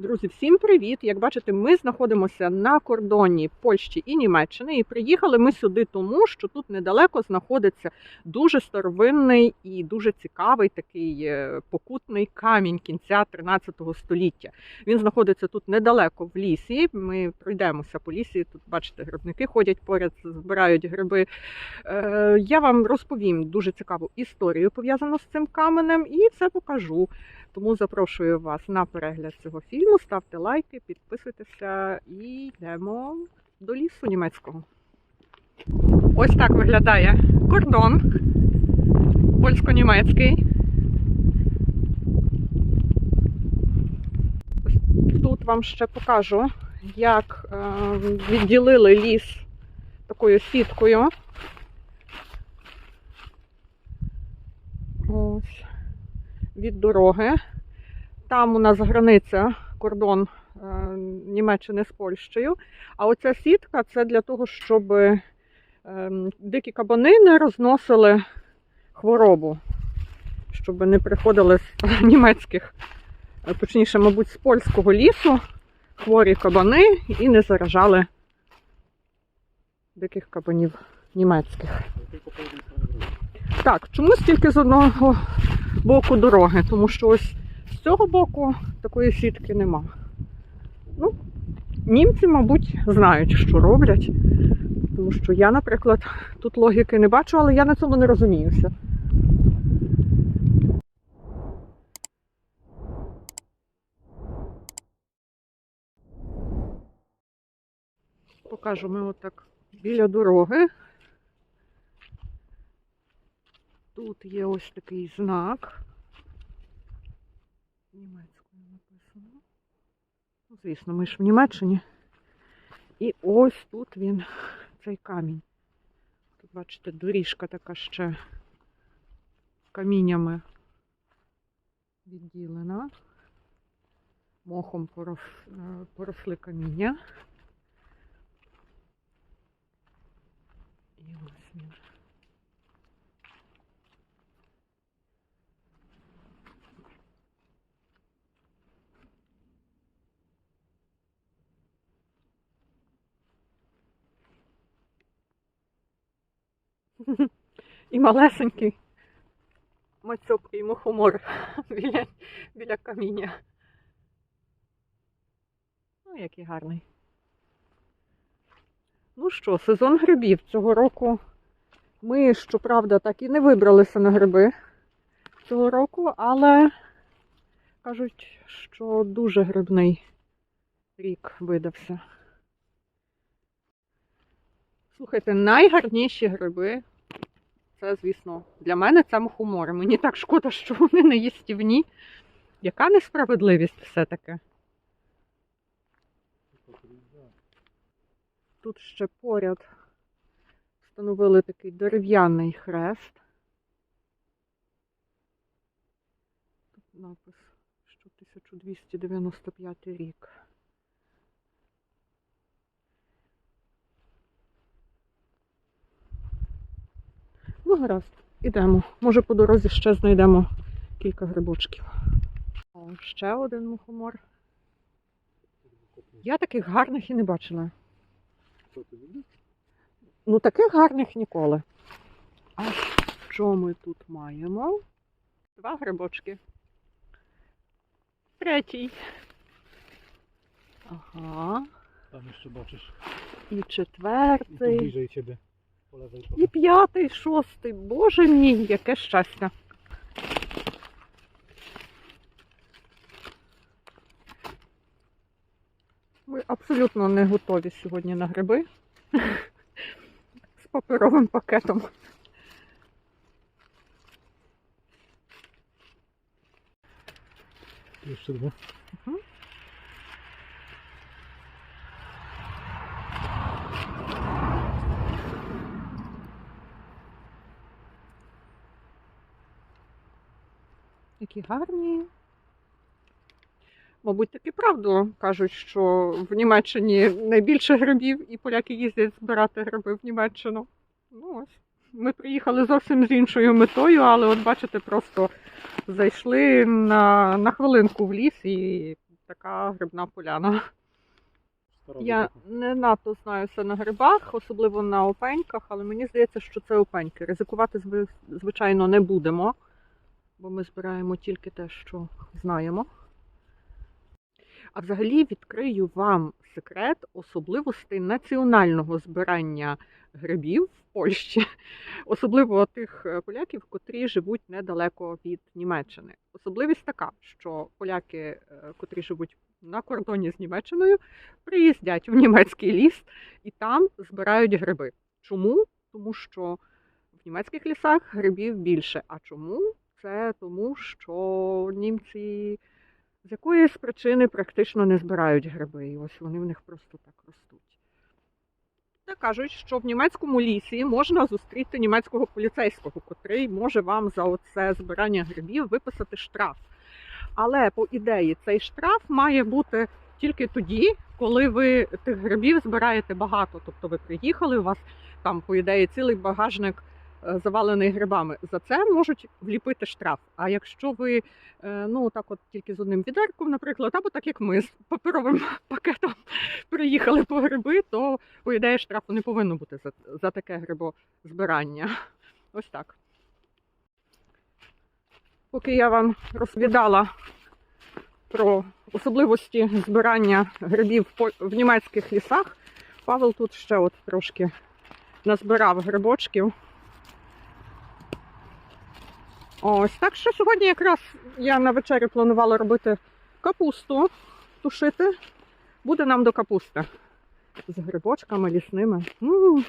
Друзі, всім привіт! Як бачите, ми знаходимося на кордоні Польщі і Німеччини. І приїхали ми сюди тому, що тут недалеко знаходиться дуже старовинний і дуже цікавий такий е, покутний камінь кінця 13 століття. Він знаходиться тут недалеко в лісі. Ми пройдемося по лісі. Тут бачите, грибники ходять поряд, збирають гриби. Е, Я вам розповім дуже цікаву історію пов'язану з цим каменем, і все покажу. Тому запрошую вас на перегляд цього фільму. Ставте лайки, підписуйтеся і йдемо до лісу німецького. Ось так виглядає кордон польсько-німецький. Тут вам ще покажу, як е, відділили ліс такою сіткою. Ось від дороги. Там у нас границя, кордон е, Німеччини з Польщею. А оця сітка це для того, щоб е, дикі кабани не розносили хворобу, щоб не приходили з німецьких, е, точніше, мабуть, з польського лісу хворі кабани і не заражали диких кабанів німецьких. Так, чомусь тільки з одного боку дороги, тому що ось з цього боку такої сітки нема. Ну, німці, мабуть, знають, що роблять, тому що я, наприклад, тут логіки не бачу, але я на цьому не розуміюся. Покажу ми отак біля дороги. Тут є ось такий знак. Німецькою написано. Ну, звісно, ми ж в Німеччині. І ось тут він, цей камінь. Тут, бачите, доріжка така ще каміннями відділена. Мохом е, поросли каміння. І ось він. І малесенький мацьопкий мухомор біля, біля каміння. Ну, який гарний. Ну що, сезон грибів цього року. Ми, щоправда, так і не вибралися на гриби цього року, але кажуть, що дуже грибний рік видався. Слухайте, найгарніші гриби це, звісно, для мене це мухомори. Мені так шкода, що вони не їстівні. Яка несправедливість все-таки? Тут ще поряд встановили такий дерев'яний хрест. Тут напис, що 1295 рік. Ну, гаразд, ідемо. Може, по дорозі ще знайдемо кілька грибочків. О, ще один мухомор. Я таких гарних і не бачила. Ну, таких гарних ніколи. А що ми тут маємо? Два грибочки. Третій. Ага. Tam jeszcze zobaczysz. І четвертий. lewej. І п'ятий, шостий. Боже мій, яке щастя. Ми абсолютно не готові сьогодні на гриби. З паперовим пакетом. Tu Які гарні. Мабуть, таки правду кажуть, що в Німеччині найбільше грибів і поляки їздять збирати гриби в Німеччину. Ну ось. Ми приїхали зовсім з іншою метою, але от бачите, просто зайшли на, на хвилинку в ліс і така грибна поляна. Стара Я не надто знаюся на грибах, особливо на опеньках, але мені здається, що це опеньки. Ризикувати, зви- звичайно, не будемо, бо ми збираємо тільки те, що знаємо. А взагалі відкрию вам секрет особливостей національного збирання грибів в Польщі, особливо тих е, поляків, котрі живуть недалеко від Німеччини. Особливість така, що поляки, е, котрі живуть на кордоні з Німеччиною, приїздять в німецький ліс і там збирають гриби. Чому? Тому що в німецьких лісах грибів більше. А чому? Це тому, що німці з якоїсь причини практично не збирають гриби. І ось вони в них просто так ростуть. Та кажуть, що в німецькому лісі можна зустріти німецького поліцейського, котрий може вам за оце збирання грибів виписати штраф. Але по ідеї цей штраф має бути тільки тоді, коли ви тих грибів збираєте багато. Тобто ви приїхали, у вас там, по ідеї, цілий багажник завалений грибами. За це можуть вліпити штраф. А якщо ви е, ну так, от тільки з одним відерком, наприклад, або так як ми з паперовим пакетом приїхали по гриби, то по ідеї штрафу не повинно бути за, за таке грибозбирання. Ось так. Поки я вам розповідала про особливості збирання грибів в німецьких лісах, Павел тут ще от трошки назбирав грибочків. Ось так що сьогодні якраз я на вечері планувала робити капусту тушити. Буде нам до капусти. З грибочками лісними. м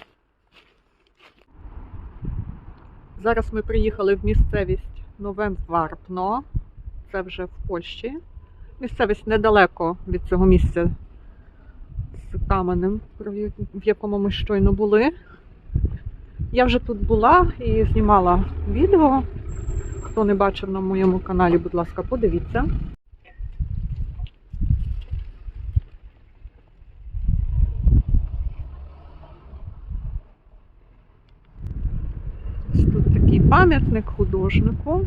Зараз ми приїхали в місцевість Нове Варпно. Це вже в Польщі. Місцевість недалеко від цього місця з каменем, в якому ми щойно були. Я вже тут була і знімала відео. Хто не бачив на моєму каналі, будь ласка, подивіться. Ось тут такий пам'ятник художнику,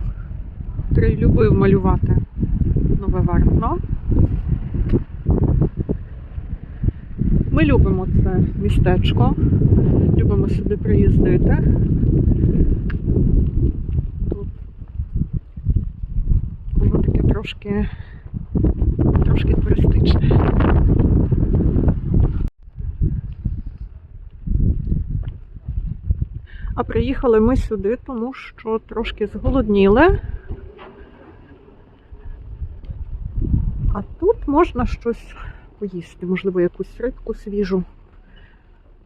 який любив малювати нове варно. Ми любимо це містечко, любимо сюди приїздити. Тут воно таке трошки, трошки туристичне. А приїхали ми сюди, тому що трошки зголодніли. А тут можна щось поїсти, можливо, якусь рибку свіжу.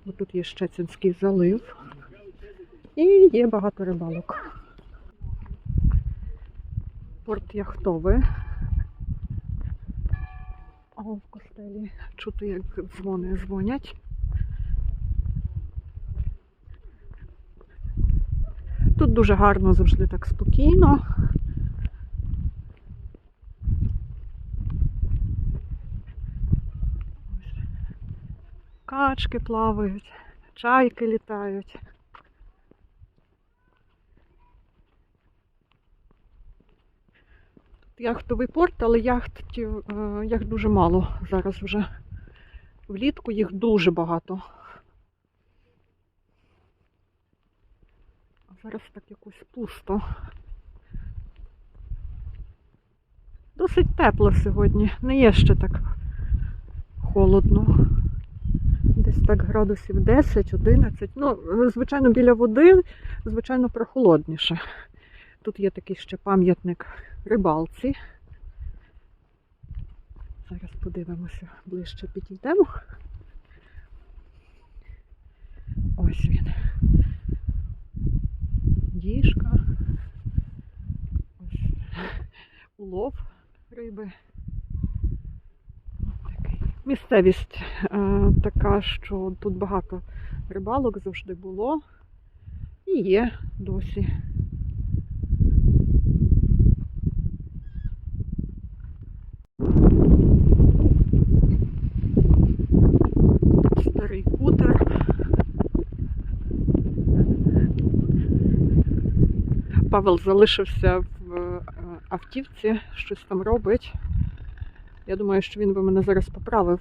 Бо тут є Щецинський залив. І є багато рибалок. Порт яхтовий. О, в костелі чути, як дзвони дзвонять. Тут дуже гарно, завжди так спокійно. Качки плавають, чайки літають. Тут яхтовий порт, але яхтів, е, яхт дуже мало зараз вже. Влітку їх дуже багато. А зараз так якось пусто. Досить тепло сьогодні. Не є ще так холодно. Десь так градусів 10-11. Ну, звичайно, біля води, звичайно, прохолодніше. Тут є такий ще пам'ятник рибалці. Зараз подивимося, ближче підійдемо. Ось він. Діжка. Ось улов риби. Такий. Місцевість е, така, що тут багато рибалок завжди було і є досі. Старий кутер. Павел залишився в е, автівці, щось там робить. Я думаю, що він би мене зараз поправив.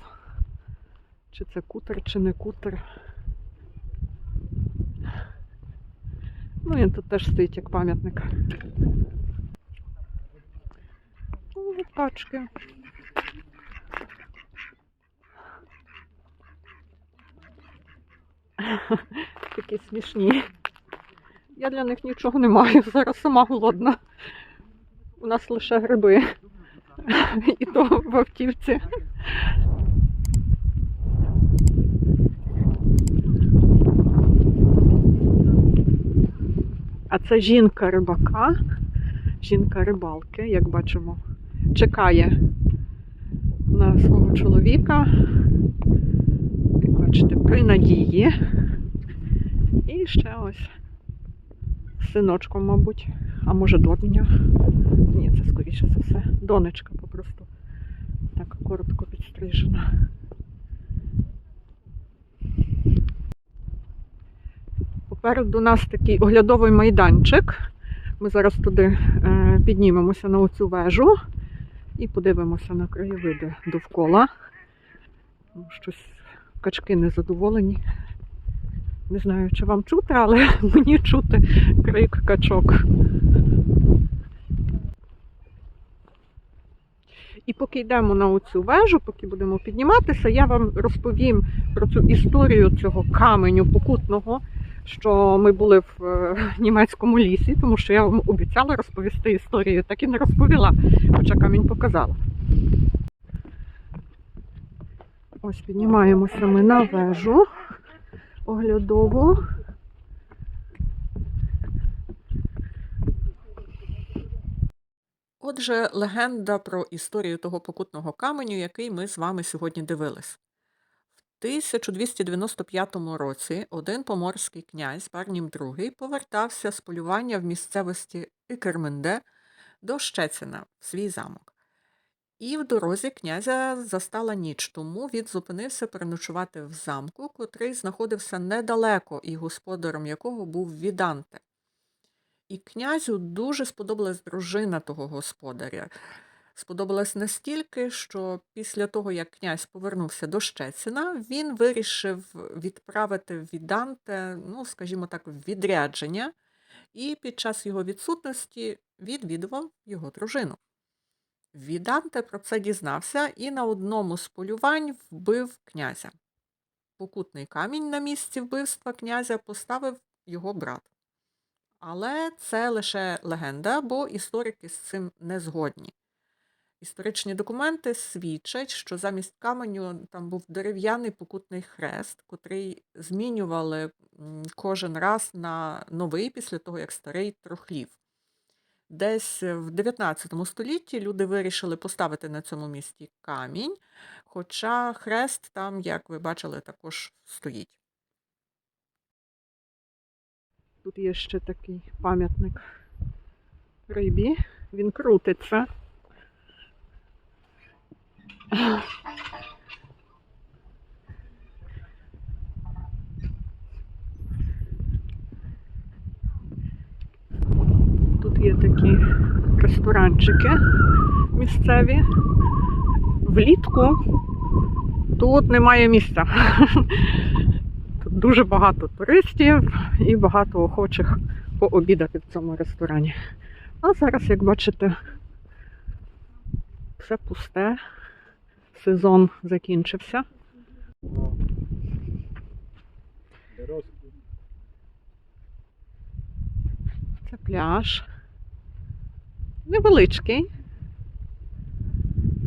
Чи це кутер, чи не кутер. Ну, він тут теж стоїть як пам'ятник. Ну, Тачки. Такі смішні. Я для них нічого не маю. Зараз сама голодна. У нас лише гриби. І то в автівці. А це жінка рибака, жінка рибалки, як бачимо, чекає на свого чоловіка. Як бачите, при надії. І ще ось синочком, мабуть, а може доньня. Ні, це скоріше за все. Донечка попросту. Так коротко підстрижена. Попереду нас такий оглядовий майданчик. Ми зараз туди е, піднімемося на оцю вежу і подивимося на краєвиди довкола. Щось качки незадоволені. Не знаю, чи вам чути, але мені чути крик качок. І поки йдемо на оцю вежу, поки будемо підніматися, я вам розповім про цю історію цього каменю покутного, що ми були в е, німецькому лісі, тому що я вам обіцяла розповісти історію, так і не розповіла, хоча камінь показала. Ось піднімаємося ми на вежу оглядову. Отже, легенда про історію того покутного каменю, який ми з вами сьогодні дивились. В 1295 році один поморський князь Парнім II повертався з полювання в місцевості Ікерменде до Щеціна в свій замок. І в дорозі князя застала ніч, тому він зупинився переночувати в замку, котрий знаходився недалеко і господарем якого був Віданте. І князю дуже сподобалась дружина того господаря. Сподобалась настільки, що після того, як князь повернувся до Щеціна, він вирішив відправити Віданте, ну, скажімо так, відрядження, і під час його відсутності відвідував його дружину. Віданте про це дізнався і на одному з полювань вбив князя. Покутний камінь на місці вбивства князя поставив його брат. Але це лише легенда, бо історики з цим не згодні. Історичні документи свідчать, що замість каменю там був дерев'яний покутний хрест, котрий змінювали кожен раз на новий після того, як старий трохлів. Десь в 19 столітті люди вирішили поставити на цьому місці камінь, хоча хрест там, як ви бачили, також стоїть. Тут є ще такий пам'ятник рибі. Він крутиться. Є такі ресторанчики місцеві. Влітку тут немає місця. Тут дуже багато туристів і багато охочих пообідати в цьому ресторані. А зараз, як бачите, все пусте. Сезон закінчився. Це пляж. Невеличкий.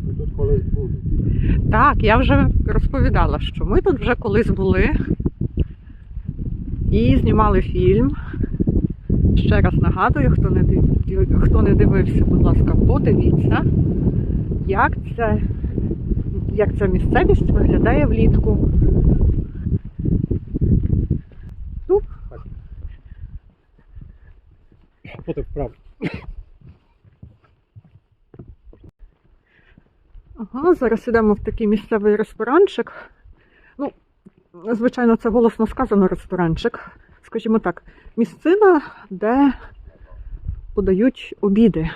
Ми тут колись були. Так, я вже розповідала, що ми тут вже колись були і знімали фільм. Ще раз нагадую, хто не, див- хто не дивився, будь ласка, подивіться, як це, як ця місцевість виглядає влітку. Потім вправо. Ага, зараз йдемо в такий місцевий ресторанчик. Ну, звичайно, це голосно сказано ресторанчик. Скажімо так, місцина, де подають обіди.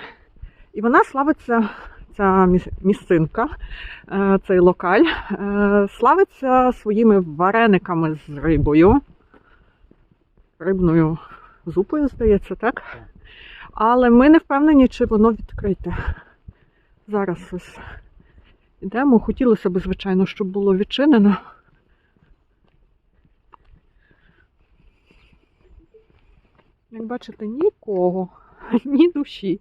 І вона славиться ця місцинка, е, цей локаль, е, славиться своїми варениками з рибою. Рибною зупою, здається, так? Але ми не впевнені, чи воно відкрите. Зараз ось йдемо. Хотілося б, звичайно, щоб було відчинено. Як бачите, нікого, ні душі.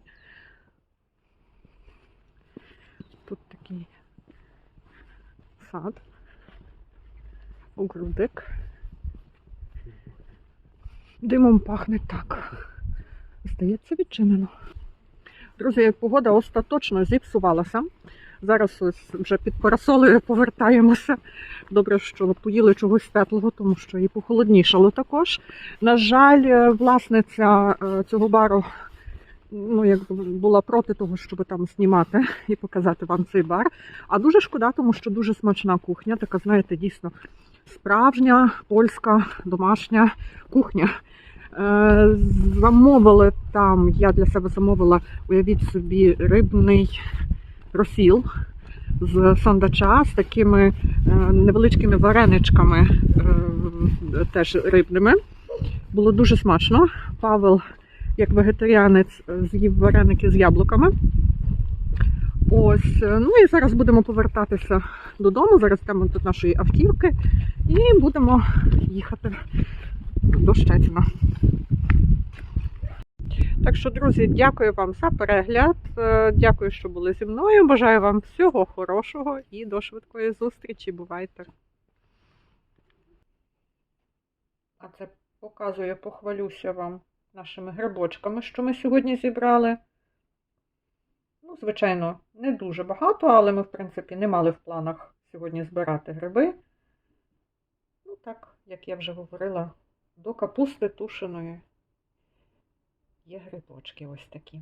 Тут такий сад, огрудик. Димом пахне так. Здається, відчинено. Друзі, погода остаточно зіпсувалася. Зараз ось вже під парасолею повертаємося. Добре, що поїли чогось теплого, тому що і похолоднішало також. На жаль, е, власниця е, цього бару ну, якби була проти того, щоб там знімати і показати вам цей бар. А дуже шкода, тому що дуже смачна кухня, така, знаєте, дійсно справжня польська домашня кухня. Е, Замовили там, я для себе замовила, уявіть собі, рибний розсіл з сандача з такими е, невеличкими вареничками, е, теж рибними. Було дуже смачно. Павел, як вегетаріанець, з'їв вареники з яблуками. Ось, е, ну і зараз будемо повертатися додому. Зараз йдемо до нашої автівки і будемо їхати до Щецина. Так що, друзі, дякую вам за перегляд. Е, Дякую, що були зі мною. Бажаю вам всього хорошого і до швидкої зустрічі. Бувайте. А це показую, похвалюся вам нашими грибочками, що ми сьогодні зібрали. Ну, звичайно, не дуже багато, але ми, в принципі, не мали в планах сьогодні збирати гриби. Ну, так, як я вже говорила, до капусти тушеної є грибочки ось такі.